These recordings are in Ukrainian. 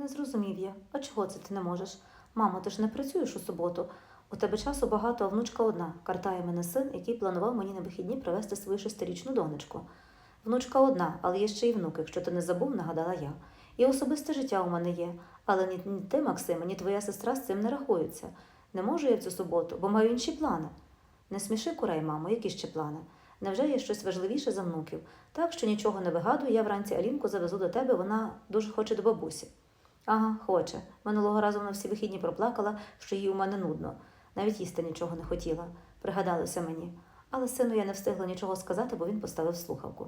Не зрозумів я. А чого це ти не можеш? Мамо, ти ж не працюєш у суботу. У тебе часу багато, а внучка одна. Картає мене син, який планував мені на вихідні привезти свою шестирічну донечку. Внучка одна, але є ще й внук, якщо ти не забув, нагадала я. І особисте життя у мене є, але ні, ні ти, Максиме, ні твоя сестра з цим не рахуються. Не можу я в цю суботу, бо маю інші плани. Не сміши курей, мамо, які ще плани? Невже є щось важливіше за внуків? Так що нічого не вигадую, я вранці Алінку завезу до тебе, вона дуже хоче до бабусі. Ага, хоче. Минулого разу вона всі вихідні проплакала, що їй у мене нудно. Навіть їсти нічого не хотіла. Пригадалося мені. Але сину я не встигла нічого сказати, бо він поставив слухавку.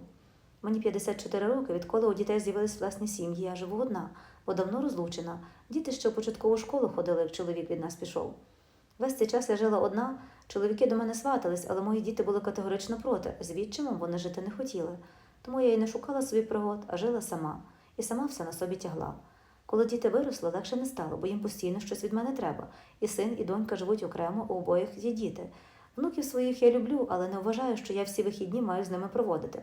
Мені 54 роки, відколи у дітей з'явились власні сім'ї, я живу одна, бо давно розлучена. Діти ще в початкову школу ходили, як чоловік від нас пішов. Весь цей час я жила одна, чоловіки до мене сватались, але мої діти були категорично проти. З відчимом вони жити не хотіли. Тому я й не шукала собі пригод, а жила сама, і сама все на собі тягла. Коли діти виросли, легше не стало, бо їм постійно щось від мене треба. І син, і донька живуть окремо, у обоїх є діти. Внуків своїх я люблю, але не вважаю, що я всі вихідні маю з ними проводити.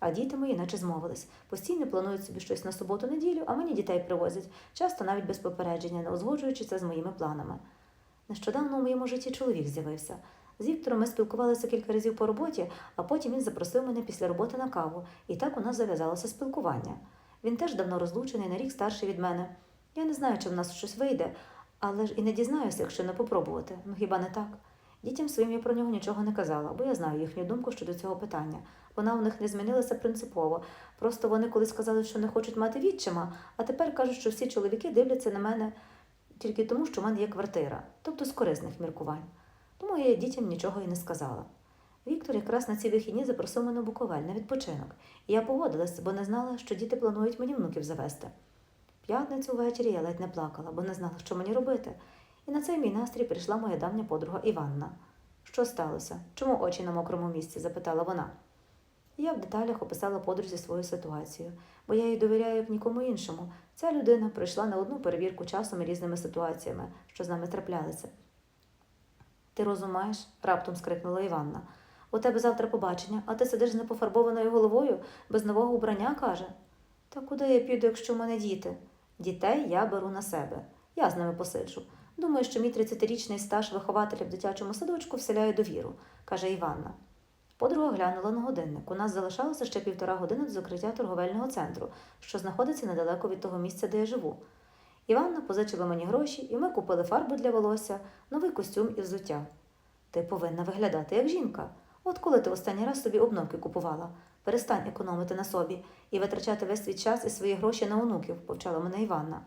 А діти мої наче змовились. Постійно планують собі щось на суботу-неділю, а мені дітей привозять, часто навіть без попередження, не узгоджуючи це з моїми планами. Нещодавно у моєму житті чоловік з'явився. З Віктором ми спілкувалися кілька разів по роботі, а потім він запросив мене після роботи на каву, і так у нас зав'язалося спілкування. Він теж давно розлучений, на рік старший від мене. Я не знаю, чи в нас щось вийде, але ж і не дізнаюся, якщо не попробувати. Ну хіба не так? Дітям своїм я про нього нічого не казала, бо я знаю їхню думку щодо цього питання. Вона у них не змінилася принципово. Просто вони колись сказали, що не хочуть мати відчима, а тепер кажуть, що всі чоловіки дивляться на мене тільки тому, що в мене є квартира, тобто з корисних міркувань. Тому я дітям нічого і не сказала. Віктор якраз на ці вихідні запросив мене Буковель на відпочинок, і я погодилась, бо не знала, що діти планують мені внуків завести. П'ятницю ввечері я ледь не плакала, бо не знала, що мені робити. І на цей мій настрій прийшла моя давня подруга Іванна. Що сталося? Чому очі на мокрому місці? запитала вона. Я в деталях описала подрузі свою ситуацію, бо я їй довіряю як нікому іншому. Ця людина пройшла не одну перевірку часом і різними ситуаціями, що з нами траплялися. Ти розумаєш? раптом скрикнула Іванна. У тебе завтра побачення, а ти сидиш з непофарбованою головою, без нового убрання, каже. Та куди я піду, якщо в мене діти? Дітей я беру на себе. Я з ними посиджу. Думаю, що мій 30-річний стаж вихователя в дитячому садочку вселяє довіру, каже Іванна. Подруга глянула на годинник. У нас залишалося ще півтора години до закриття торговельного центру, що знаходиться недалеко від того місця, де я живу. Іванна позичила мені гроші, і ми купили фарбу для волосся, новий костюм і взуття. Ти повинна виглядати як жінка. От коли ти останній раз собі обновки купувала, перестань економити на собі і витрачати весь свій час і свої гроші на онуків, повчала мене Іванна.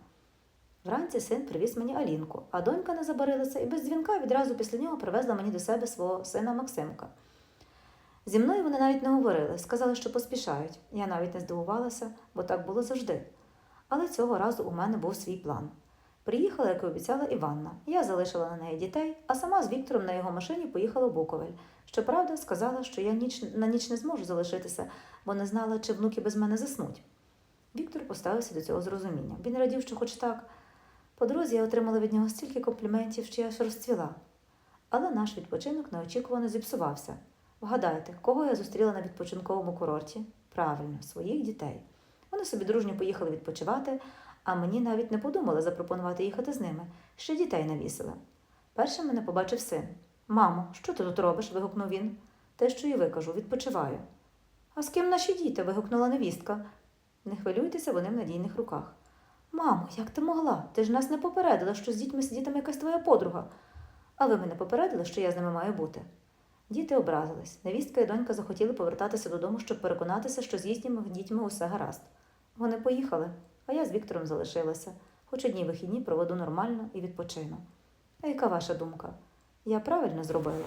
Вранці син привіз мені Алінку, а донька не забарилася і без дзвінка відразу після нього привезла мені до себе свого сина Максимка. Зі мною вони навіть не говорили, сказали, що поспішають. Я навіть не здивувалася, бо так було завжди. Але цього разу у мене був свій план. Приїхала, як і обіцяла Іванна. Я залишила на неї дітей, а сама з Віктором на його машині поїхала в Буковель. Щоправда, сказала, що я ніч, на ніч не зможу залишитися, бо не знала, чи внуки без мене заснуть. Віктор поставився до цього з розумінням. Він радів, що хоч так. По дорозі я отримала від нього стільки компліментів, що я аж розцвіла. Але наш відпочинок неочікувано зіпсувався. Вгадайте, кого я зустріла на відпочинковому курорті? Правильно, своїх дітей. Вони собі дружньо поїхали відпочивати, а мені навіть не подумали запропонувати їхати з ними. Ще дітей навісили. Першим мене побачив син. Мамо, що ти тут робиш? вигукнув він. Те, що і ви кажу, відпочиваю. А з ким наші діти? вигукнула невістка. Не хвилюйтеся, вони в надійних руках. Мамо, як ти могла? Ти ж нас не попередила, що з дітьми сидітиме якась твоя подруга. А ви мене попередили, що я з ними маю бути. Діти образились. Невістка і донька захотіли повертатися додому, щоб переконатися, що з їхніми дітьми усе гаразд. Вони поїхали, а я з Віктором залишилася. Хоч одні вихідні проведу нормально і відпочину. А яка ваша думка? Я правильно зробила?